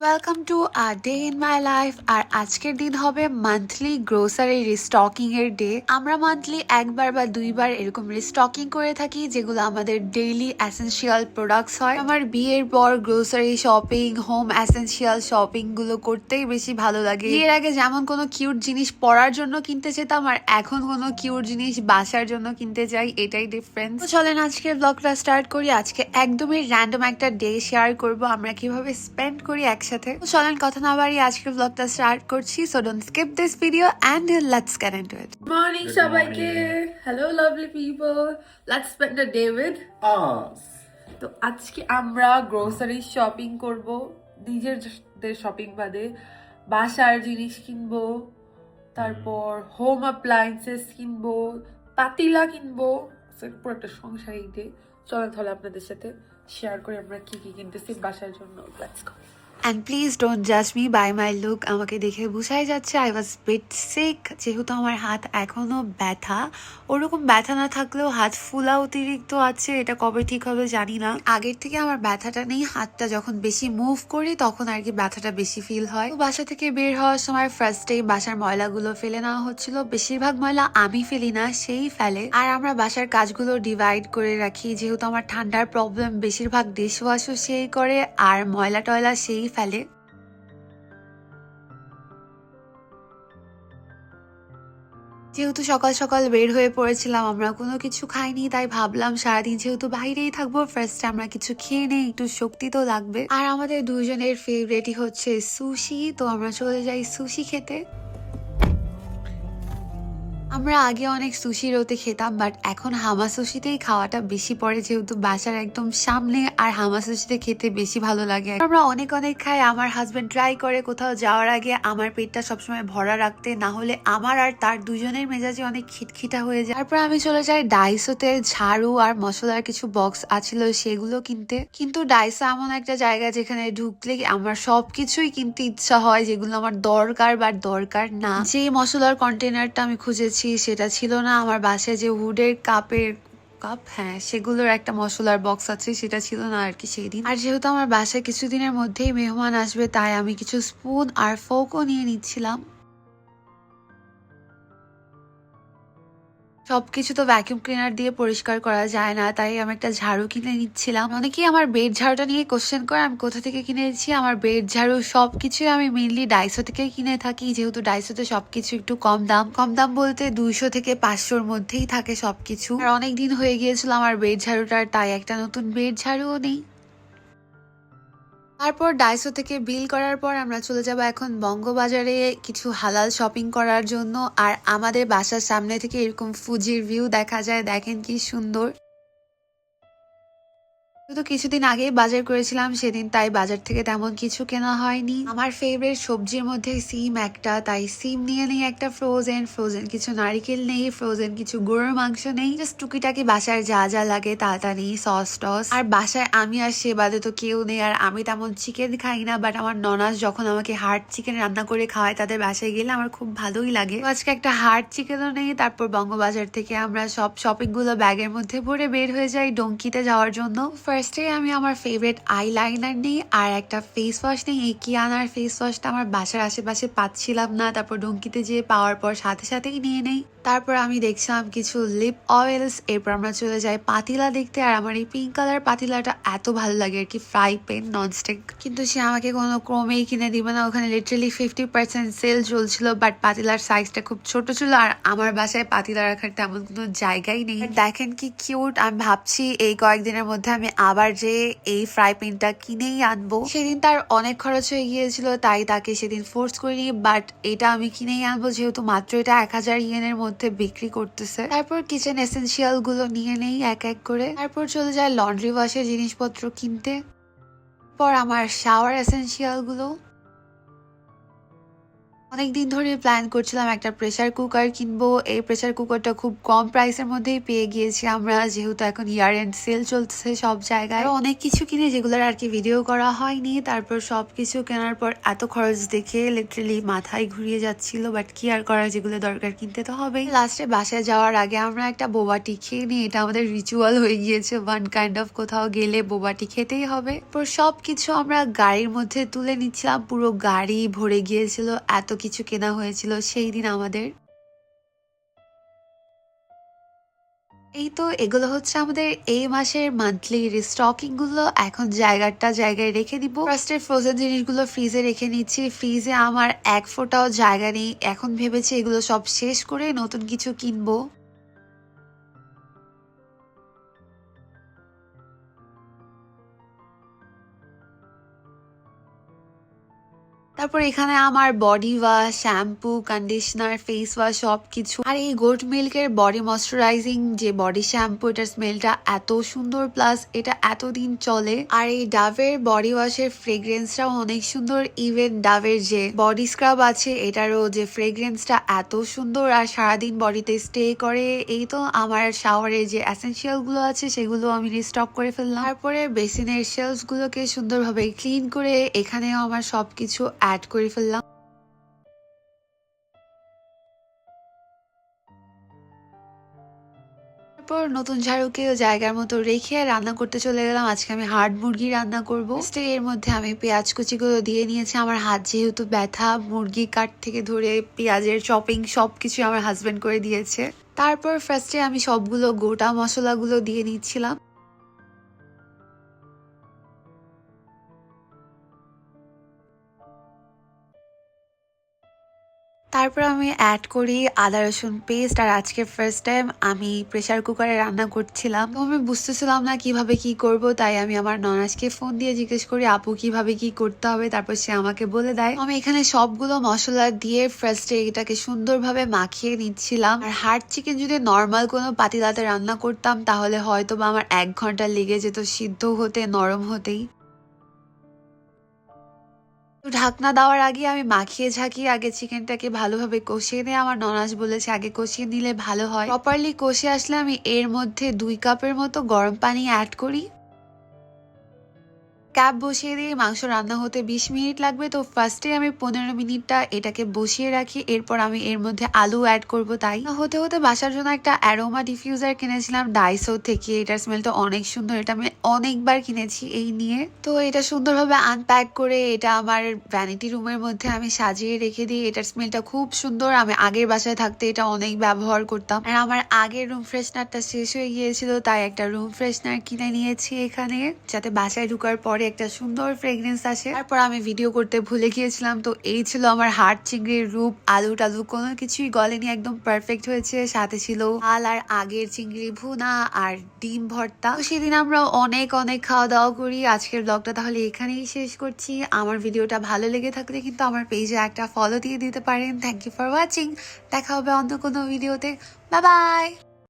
Welcome to our day in my life আর আজকের দিন হবে মান্থলি গ্রোসারি রিস্টকিং এর ডে আমরা মান্থলি একবার বা দুইবার এরকম রিস্টকিং করে থাকি, যেগুলো আমাদের ডেইলি অ্যাসেন্সিয়াল প্রোডাক্টস হয়। আমার বিয়ের পর গ্রোসারি শপিং হোম অ্যাসেন্সিয়াল শপিংগুলো করতেই বেশি ভালো লাগে। বিয়ের আগে যেমন কোনো কিউট জিনিস পরার জন্য কিনতে যেতাম, আর এখন কোনো কিউট জিনিস বাসার জন্য কিনতে যাই, এটাই ডিফারেন্স চলেন আজকের ব্লগটা স্টার্ট করি। আজকে একদমই র্যান্ডম একটা ডে শেয়ার করব। আমরা কীভাবে স্পেন্ড করি একসাথে তো চলেন কথা না বাড়ি আজকের ব্লগটা স্টার্ট করছি। So don't skip this video and let's get into it morning সবাইকে। Hello lovely people let's spend the day with us. তো আজকে আমরা গ্রোসারি শপিং করব। নিজেদের শপিং বাদে বাসার জিনিস কিনবো। তারপর হোম অ্যাপ্লায়েন্সেস কিনবো। পাতিলা কিনবো। পুরো একটা সংসারী ডে চলেন তাহলে আপনাদের সাথে শেয়ার করে আমরা কি কি কিনতেছি বাসার জন্য। Let's go and please don't জাজ মি বাই মাই লুক আমাকে দেখে বোঝাই যাচ্ছে আই ওয়াজ বিট সিক যেহেতু আমার হাত এখনও ব্যথা। ওরকম ব্যথা না থাকলেও হাত ফুলা অতিরিক্ত আছে। এটা কবে ঠিক হবে জানি না। আগের থেকে আমার ব্যথাটা নেই। হাতটা যখন বেশি মুভ করি, তখন আর কি ব্যথাটা বেশি ফিল হয়। বাসা থেকে বের হওয়ার সময় ফার্স্টে বাসার ময়লাগুলো ফেলে নেওয়া হচ্ছিল। বেশিরভাগ ময়লা আমি ফেলি না, সেই ফেলে। আর আমরা বাসার কাজগুলো ডিভাইড করে রাখি। যেহেতু আমার ঠান্ডার প্রবলেম বেশিরভাগ ডিশ ওয়াশও সেই করে। আর ময়লা টয়লা সেই ফেলে। যেহেতু সকাল সকাল বের হয়ে পড়েছিলাম, আমরা কোনো কিছু খাইনি, তাই ভাবলাম সারাদিন যেহেতু বাইরেই থাকব ফার্স্টে আমরা কিছু খেয়ে নেই, একটু শক্তি তো লাগবে। আর আমাদের দুজনের ফেভারিটই হচ্ছে সুশি তো আমরা চলে যাই সুশি খেতে। আমরা আগে অনেক সুশি রোতে খেতাম বাট এখন হামা সুশিতেই খাওয়াটা বেশি পড়ে যেহেতু বাসার একদম সামনে আর হামা সুশিতে খেতে বেশি ভালো লাগে। আমরা অনেক অনেক খাই, আমার হাজবেন্ড ট্রাই করে কোথাও যাওয়ার আগে আমার পেটটা সবসময় ভরা রাখতে, না হলে আমার আর তার দুজনের মেজাজে অনেক খিটখিটা হয়ে যায়। তারপর আমি চলে যাই ডাইসোতে ঝাড়ু আর মশলার কিছু বক্স আছিল সেগুলো কিনতে। কিন্তু ডাইসো এমন একটা জায়গা যেখানে ঢুকলে আমার সবকিছুই কিনতে ইচ্ছা হয়, যেগুলো আমার দরকার বা দরকার না। যে মশলার কন্টেনারটা আমি খুঁজেছি সেটা ছিল না। আমার বাসায় যে উডের কাপের কাপ হ্যাঁ সেগুলোর একটা মশলার বক্স আছে, সেটা ছিল না আর কি সেই দিন আর যেহেতু আমার বাসায় কিছুদিনের মধ্যেই মেহমান আসবে, তাই আমি কিছু স্পুন আর ফোকও নিয়ে নিচ্ছিলাম। সবকিছু তো ভ্যাকিউম ক্লিনার দিয়ে পরিষ্কার করা যায় না, তাই আমি একটা ঝাড়ু কিনে নিচ্ছিলাম। অনেকেই আমার বেড ঝাড়ুটা নিয়ে কোশ্চেন করে, আমি কোথা থেকে কিনেছি আমার বেড ঝাড়ু সব সবকিছু আমি মেনলি ডাইসো থেকে কিনে থাকি, যেহেতু ডাইসোতে সবকিছু একটু কম দাম। কম দাম বলতে দুইশো থেকে পাঁচশোর মধ্যেই থাকে সবকিছু। আর অনেক দিন হয়ে গিয়েছিল আমার বেড ঝাড়ুটার, তাই একটা নতুন বেড ঝাড়ুও নেই। তারপর ডাইসো থেকে বিল করার পর আমরা চলে যাব এখন বঙ্গবাজারে কিছু হালাল শপিং করার জন্য। আর আমাদের বাসার সামনে থেকে এরকম ফুজির ভিউ দেখা যায়, দেখেন কি সুন্দর। তো কিছুদিন আগে বাজার করেছিলাম, সেদিন তাই বাজার থেকে তেমন কিছু কেনা হয়নি। আমার ফেভারিট সবজির মধ্যে সিম একটা, তাই সিম নিয়ে নেই একটা ফ্রোজেন ফ্রোজেন কিছু নারিকেল নেই ফ্রোজেন কিছু গরুর মাংস নেই। জাস্ট টুকিটাকি বাসায় যা যা লাগে তা তা নেই সস টস। আর বাসায় আমি আর সে বাদে তো কেউ নেই, আর আমি তেমন চিকেন খাই না বাট আমার ননাস যখন আমাকে হার্ড চিকেন রান্না করে খাওয়ায় তাদের বাসায় গেলে আমার খুব ভালোই লাগে। আজকে একটা হার্ড চিকেনও নেই, তারপর বঙ্গবাজার থেকে আমরা সব শপিংগুলো ব্যাগের মধ্যে ভরে বের হয়ে যাই ডঙ্কিতে যাওয়ার জন্য। ফার্স্টে আমি আমার ফেভারিট আইলাইনার নিই আর একটা ফেস ওয়াশ নিই। এই কিয়ানার ফেস ওয়াশটা আমার বাসার আশেপাশে পাচ্ছিলাম না। তারপর ডঙ্কিতে যেয়ে পাওয়ার পর সাথে সাথেই নিয়ে নেই। তারপর আমি দেখছিলাম কিছু লিপ অয়েলস এরপর আমরা চলে যাই পাতিলা দেখতে। আর আমার এই পিঙ্ক কালার পাতিলাটা এত ভালো লাগে আর কি ফ্রাই প্যান ননস্টিক কিন্তু সে আমাকে কোনো ক্রমেই কিনে দিবে না। ওখানে লিটারালি ফিফটি পার্সেন্ট সেল চলছিল বাট পাতিলার সাইজটা খুব ছোট ছিল। আর আমার বাসায় পাতিলা রাখার তেমন কোনো জায়গাই নেই। দেখেন কি কিউট আমি ভাবছি এই কয়েকদিনের মধ্যে আমি আবার যে এই ফ্রাই প্যানটা কিনেই আনব। সেদিন তার অনেক খরচ হয়ে গিয়েছিল, তাই তাকে সেদিন ফোর্স করিনি বাট এটা আমি কিনেই আনব, যেহেতু মাত্র এটা এক হাজার ইয়েনের মধ্যে বিক্রি করতেছে। তারপর কিচেন এসেন্সিয়ালগুলো নিয়ে নেই এক এক করে। তারপর চলে যায় লন্ড্রি ওয়াশের জিনিসপত্র কিনতে। পর আমার শাওয়ার এসেন্সিয়ালগুলো। অনেকদিন ধরে প্ল্যান করছিলাম একটা প্রেসার কুকার কিনবো। এই প্রেসার কুকারটা খুব কম প্রাইসের মধ্যেই পেয়ে গিয়েছি আমরা, যেহেতু এখন ইয়ার এন্ড সেল চলছে সব জায়গায়। অনেক কিছু কিনে যেগুলোর আর কি ভিডিও করা হয়নি, তারপর সব কিছু কেনার পর এত খরচ দেখে লিটারালি মাথায় ঘুরিয়ে যাচ্ছিল বাট কি আর করার যেগুলো দরকার কিনতে তো হবেই। লাস্টে বাসায় যাওয়ার আগে আমরা একটা বোবাটি খেয়ে নিই, এটা আমাদের রিচুয়াল হয়ে গিয়েছে ওয়ান কাইন্ড অফ কোথাও গেলে বোবাটি খেতেই হবে। তো সবকিছু আমরা গাড়ির মধ্যে তুলে নিচ্ছিলাম, পুরো গাড়ি ভরে গিয়েছিল, এত কিছু কেনা হয়েছিল, সেই দিন আমাদের। এই তো এগুলো হচ্ছে আমাদের এই মাসের মান্থলি রিস্টকিংগুলো এখন জায়গাটা জায়গায় রেখে দিব। ফার্স্টে ফ্রোজেন জিনিসগুলো ফ্রিজে রেখে নিচ্ছি। ফ্রিজে আমার এক ফোটাও জায়গা নেই। এখন ভেবেছি এগুলো সব শেষ করে নতুন কিছু কিনবো। তারপর এখানে আমার body wash shampoo conditioner face wash সব কিছু আর এই গোট মিল্কের বডি ময়শ্চারাইজিং যে বডি শ্যাম্পু এটার স্মেলটা এত সুন্দর প্লাস এটা এতদিন চলে। আর এই ডাভের বডি ওয়াশের ফ্রেগ্রেন্সটাও অনেক সুন্দর। ইভেন ডাভের যে বডি স্ক্রাব আছে, এটারও যে ফ্রেগ্রেন্সটা এত সুন্দর। আর সারাদিন বডিতে স্টে করে, এই তো আমার শাওয়ারে যে অ্যাসেন্সিয়ালগুলো আছে, সেগুলো আমি রিস্টক করে ফেললাম। তারপরে বেসিনের শেলস গুলোকে সুন্দরভাবে ক্লিন করে, এখানেও আমার সবকিছু অ্যাড করে ফেললাম। তারপর নতুন ঝাড়ুকেও জায়গার মতো রেখে রান্না করতে চলে গেলাম। আজকে আমি হার্ড মুরগি রান্না করব। এর মধ্যে আমি পেঁয়াজ কুচিগুলো দিয়ে নিয়েছি। আমার হাত যেহেতু ব্যথা, মুরগি কাট থেকে ধরে পেঁয়াজের চপিং সবকিছু আমার হাজবেন্ড করে দিয়েছে। তারপর ফার্স্টে আমি সবগুলো গোটা মশলাগুলো দিয়ে নিচ্ছিলাম। তারপর আমি অ্যাড করি আদা, রসুন পেস্ট আর আজকে ফার্স্ট টাইম আমি প্রেসার কুকারে রান্না করছিলাম। তো আমি বুঝতেছিলাম না কীভাবে কি করব, তাই আমি আমার ননাজকে ফোন দিয়ে জিজ্ঞেস করি, আপু, কীভাবে কি করতে হবে? তারপর সে আমাকে বলে দেয়। আমি এখানে সবগুলো মশলা দিয়ে ফার্স্টে এটাকে সুন্দরভাবে মাখিয়ে নিচ্ছিলাম। আর হার্ড চিকেন যদি নর্মাল কোনো পাতিলাতে রান্না করতাম, তাহলে হয়তো বা আমার এক ঘণ্টা লেগে যেত সিদ্ধ হতে, নরম হতেই। ঢাকনা দেওয়ার আগে আমি মাখিয়ে ঝাঁকিয়ে আগে চিকেনটাকে ভালোভাবে কষিয়ে নিয়ে, আমার ননাজ বলেছে আগে কষিয়ে নিলে ভালো হয়। প্রপারলি কষে আসলে আমি এর মধ্যে দুই কাপের মতো গরম পানি অ্যাড করি। ক্যাপ বসিয়ে দিয়ে মাংস রান্না হতে বিশ মিনিট লাগবে। তো ফার্স্টে আমি পনেরো মিনিটটা এটাকে বসিয়ে রাখি। এরপর আমি এর মধ্যে আলু অ্যাড করব তাই। হতে হতে বাসার জন্য একটা অ্যারোমা ডিফিউজার কিনেছিলাম ডাইসো থেকে। এটার স্মেলটা অনেক সুন্দর। এটা আমি অনেকবার কিনেছি এই নিয়ে। তো এটা সুন্দরভাবে আনপ্যাক করে এটা আমার ভ্যানিটি রুমের মধ্যে আমি সাজিয়ে রেখে দিই। এটার স্মেলটা খুব সুন্দর। আমি আগের বাসায় থাকতে এটা অনেক ব্যবহার করতাম। আর আমার আগের রুম ফ্রেশনারটা শেষ হয়ে গিয়েছিল, তাই একটা রুম ফ্রেশনার কিনে নিয়েছি এখানে। যাতে বাসায় ঢুকার পরে একটা সুন্দর ফ্রেগ্রেন্স আসে। তারপর আমি ভিডিও করতে ভুলে গিয়েছিলাম, তো এই ছিল আমার হাড় চিংড়ির রূপ। আলু টালু কোনো কিছুই গলেনি, একদম পারফেক্ট হয়েছে। সাথে ছিল আল আর আগের চিংড়ি ভুনা আর ডিম ভর্তা। তো সেদিন আমরা অনেক অনেক খাওয়া দাওয়া করি। আজকের ব্লগটা তাহলে এখানেই শেষ করছি। আমার ভিডিওটা ভালো লেগে থাকলে কিন্তু আমার পেজে একটা ফলো দিয়ে দিতে পারেন। থ্যাংক ইউ ফর ওয়াচিং দেখা হবে অন্য কোনো ভিডিওতে বাই বাই